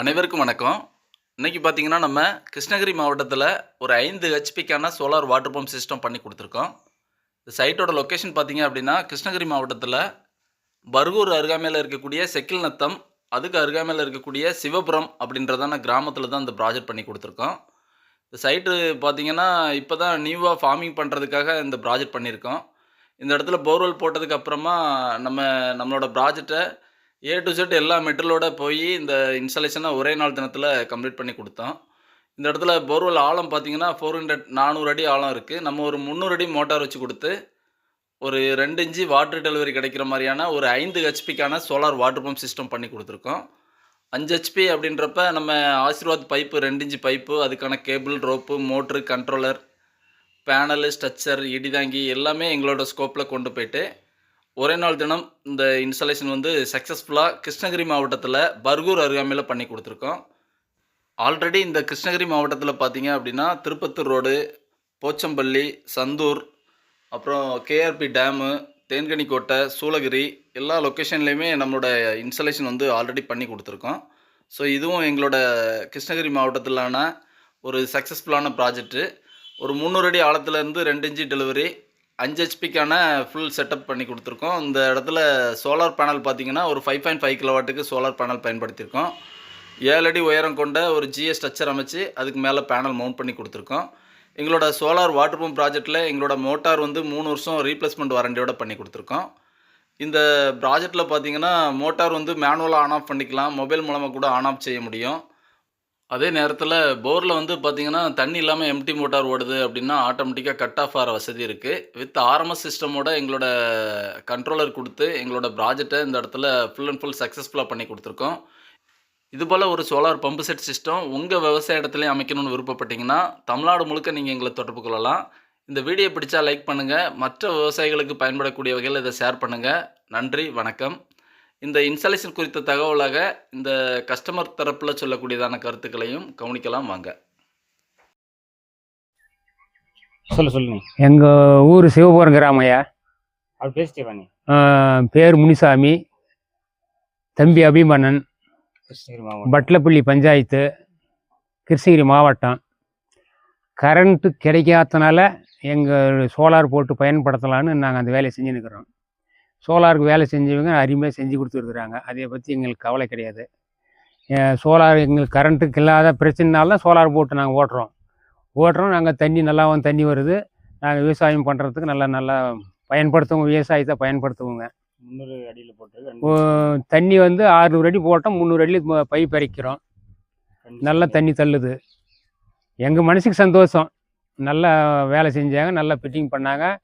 அனைவருக்கும் வணக்கம். இன்றைக்கி பார்த்தீங்கன்னா நம்ம கிருஷ்ணகிரி மாவட்டத்தில் ஒரு ஐந்து ஹெச்பிக்கான சோலார் வாட்டர் பம்ப் சிஸ்டம் பண்ணி கொடுத்துருக்கோம். இந்த சைட்டோட லொக்கேஷன் பார்த்தீங்க அப்படின்னா கிருஷ்ணகிரி மாவட்டத்தில் பர்கூர் அருகாமையில் இருக்கக்கூடிய செக்கில் நத்தம் அதுக்கு அருகாமையில் இருக்கக்கூடிய சிவபுரம் அப்படின்றதான கிராமத்தில் தான் இந்த ப்ராஜெக்ட் பண்ணி கொடுத்துருக்கோம். இந்த சைட்டு பார்த்தீங்கன்னா இப்போ தான் நியூவாக ஃபார்மிங் பண்ணுறதுக்காக இந்த ப்ராஜெக்ட் பண்ணியிருக்கோம். இந்த இடத்துல போர்வெல் போட்டதுக்கு அப்புறமா நம்ம நம்மளோட ப்ராஜெக்டை ஏ டு செட் எல்லா மெட்டலோட போய் இந்த இன்ஸ்டாலேஷனை ஒரே நாள் தினத்தில் கம்ப்ளீட் பண்ணி கொடுத்தோம். இந்த இடத்துல போர்வெல் ஆழம் பார்த்தீங்கன்னா ஃபோர் ஹண்ட்ரட் நானூறு அடி ஆழம் இருக்குது நம்ம ஒரு முந்நூறு அடி மோட்டார் வச்சு கொடுத்து ஒரு ரெண்டு இன்ச்சு வாட்டர் டெலிவரி கிடைக்கிற மாதிரியான ஒரு ஐந்து ஹெச்பிக்கான சோலார் வாட்டர் பம்ப் சிஸ்டம் பண்ணி கொடுத்துருக்கோம். அஞ்சு ஹெச்பி அப்படின்றப்ப நம்ம ஆசீர்வாத் பைப்பு ரெண்டு இன்ச்சு பைப்பு அதுக்கான cable rope motor controller panel structure இடிதாங்கி எல்லாமே எங்களோட ஸ்கோப்பில் கொண்டு போயிட்டு ஒரே நாள் தினம் இந்த இன்ஸ்டாலேஷன் வந்து சக்ஸஸ்ஃபுல்லாக கிருஷ்ணகிரி மாவட்டத்தில் பர்கூர் அருகாமையில் பண்ணி கொடுத்துருக்கோம். ஆல்ரெடி இந்த கிருஷ்ணகிரி மாவட்டத்தில் பார்த்தீங்க அப்படின்னா திருப்பத்தூர் ரோடு போச்சம்பள்ளி சந்தூர் அப்புறம் கேஆர்பி டேமு தேன்கனிக்கோட்டை சூளகிரி எல்லா லொக்கேஷன்லேயுமே நம்மளோட இன்ஸ்டலேஷன் வந்து ஆல்ரெடி பண்ணி கொடுத்துருக்கோம். ஸோ இதுவும் எங்களோட கிருஷ்ணகிரி மாவட்டத்திலான ஒரு சக்ஸஸ்ஃபுல்லான ப்ராஜெக்ட்டு ஒரு முந்நூறு அடி ஆழத்துலேருந்து ரெண்டு இன்ச்சு டெலிவரி அஞ்சு ஹெச்பிக்கான ஃபுல் செட்டப் பண்ணி கொடுத்துருக்கோம். இந்த இடத்துல சோலார் பேனல் பார்த்தீங்கன்னா ஒரு ஃபைவ் பாயிண்ட் ஃபைவ் கிலோவாட்டுக்கு சோலார் பேனல் பயன்படுத்தியிருக்கோம். ஏழு அடி உயரம் கொண்ட ஒரு ஜிஎஸ் ஸ்ட்ரக்சர் அமைச்சு அதுக்கு மேலே பேனல் மவுண்ட் பண்ணி கொடுத்துருக்கோம். எங்களோட சோலார் வாட்டர் பம்ப் ப்ராஜெக்ட்டில் எங்களோட மோட்டார் வந்து மூணு வருஷம் ரீப்ளேஸ்மெண்ட் வாரண்டியோட பண்ணி கொடுத்துருக்கோம். இந்த ப்ராஜெக்ட்டில் பார்த்தீங்கன்னா மோட்டார் வந்து மேனுவலாக ஆன் ஆஃப் பண்ணிக்கலாம். மொபைல் மூலமாக கூட ஆன் ஆஃப் செய்ய முடியும். அதே நேரத்தில் போரில் வந்து பார்த்தீங்கன்னா தண்ணி இல்லாமல் எம்டி மோட்டார் ஓடுது அப்படின்னா ஆட்டோமேட்டிக்காக கட் ஆஃப் ஆகிற வசதி இருக்குது வித் ஆர்எம்எஸ் சிஸ்டமோட எங்களோட கண்ட்ரோலர் கொடுத்து எங்களோட ப்ராஜெக்டை இந்த இடத்துல ஃபுல் அண்ட் ஃபுல் சக்ஸஸ்ஃபுல்லாக பண்ணி கொடுத்துருக்கோம். இது போல் ஒரு சோலார் பம்பு செட் சிஸ்டம் உங்கள் விவசாய இடத்துலையும் அமைக்கணும்னு விருப்பப்பட்டீங்கன்னா தமிழ்நாடு முழுக்க நீங்கள் எங்களை தொடர்பு கொள்ளலாம். இந்த வீடியோ பிடிச்சா லைக் பண்ணுங்கள் மற்ற விவசாயிகளுக்கு பயன்படக்கூடிய வகையில் இதை ஷேர் பண்ணுங்கள் நன்றி வணக்கம். இந்த இன்ஸ்டாலேஷன் குறித்த தகவலாக இந்த கஸ்டமர் தரப்பில் சொல்லக்கூடியதான கருத்துக்களையும் கவனிக்கலாம் வாங்க. சொல்லு சொல்லு. நீ எங்கள் ஊர் சிவபுரம் கிராமையா அது பேசிட்டே நீ பேர் முனிசாமி தம்பி அபிமன்னன் பட்லப்பள்ளி பஞ்சாயத்து கிருஷ்ணகிரி மாவட்டம். கரண்ட்டு கிடைக்காதனால எங்கள் சோலார் போட்டு பயன்படுத்தலான்னு நாங்கள் அந்த வேலையை செஞ்சுன்னுக்குறோம் சோலாருக்கு வேலை செஞ்சவங்க அருமையாக செஞ்சு கொடுத்துருக்குறாங்க. அதை பற்றி எங்களுக்கு கவலை கிடையாது. சோலார் எங்களுக்கு கரண்ட்டுக்கு இல்லாத பிரச்சனைனால தான் சோலார் போட்டு நாங்கள் ஓட்டுறோம். ஓட்டுறோம் நாங்கள் தண்ணி நல்லா வந்து தண்ணி வருது. நாங்கள் விவசாயம் பண்ணுறதுக்கு நல்லா நல்லா பயன்படுத்துவோங்க விவசாயத்தை பயன்படுத்துவோங்க. முந்நூறு அடியில் போட்டு தண்ணி வந்து ஆறுநூறு அடி போட்டோம் முந்நூறு அடியில் ம- பைப் இறைக்கிறோம் நல்லா தண்ணி தள்ளுது. எங்கள் மனசுக்கு சந்தோஷம். நல்லா வேலை செஞ்சாங்க நல்லா ஃபிட்டிங் பண்ணாங்க.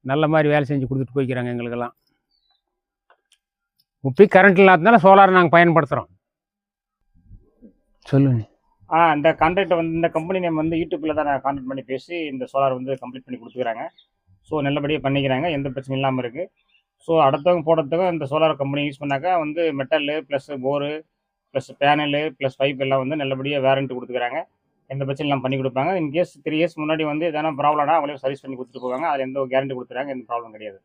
நல்ல மாதிரி வேலை செஞ்சு கொடுத்துட்டு போய்க்கிறாங்க எங்களுக்கெல்லாம். இப்போ கரண்ட் இல்லாததுனால சோலார் நாங்கள் பயன்படுத்துகிறோம் சொல்லுங்க. ஆ இந்த கான்ட்ராக்ட் வந்து இந்த கம்பெனி நேம் வந்து யூடியூப்பில் தான் நான் கான்டாக்ட் பண்ணி பேசி இந்த சோலார் வந்து கம்ப்ளீட் பண்ணி கொடுத்துக்கிறாங்க. ஸோ நல்லபடியாக பண்ணிக்கிறாங்க எந்த பிரச்சனையும் இல்லாமல் இருக்குது ஸோ அடுத்தவங்க போடுறதுக்கும் இந்த சோலார் கம்பெனி யூஸ் பண்ணாக்கா வந்து metal plus bore plus panel plus pipe எல்லாம் வந்து நல்லபடியாக வேரண்டி கொடுத்துக்கிறாங்க. எந்த பிரச்சனையும் பண்ணி கொடுப்பாங்க. இன்கேஸ் த்ரீ இயர்ஸ் முன்னாடி வந்து எதனா ப்ராப்ளம்னா அவங்களே சர்வீஸ் பண்ணி கொடுத்துட்டு போவாங்க. அதில் எந்த கேரண்டி கொடுத்துறாங்க எந்த ப்ராப்ளம் கிடையாது.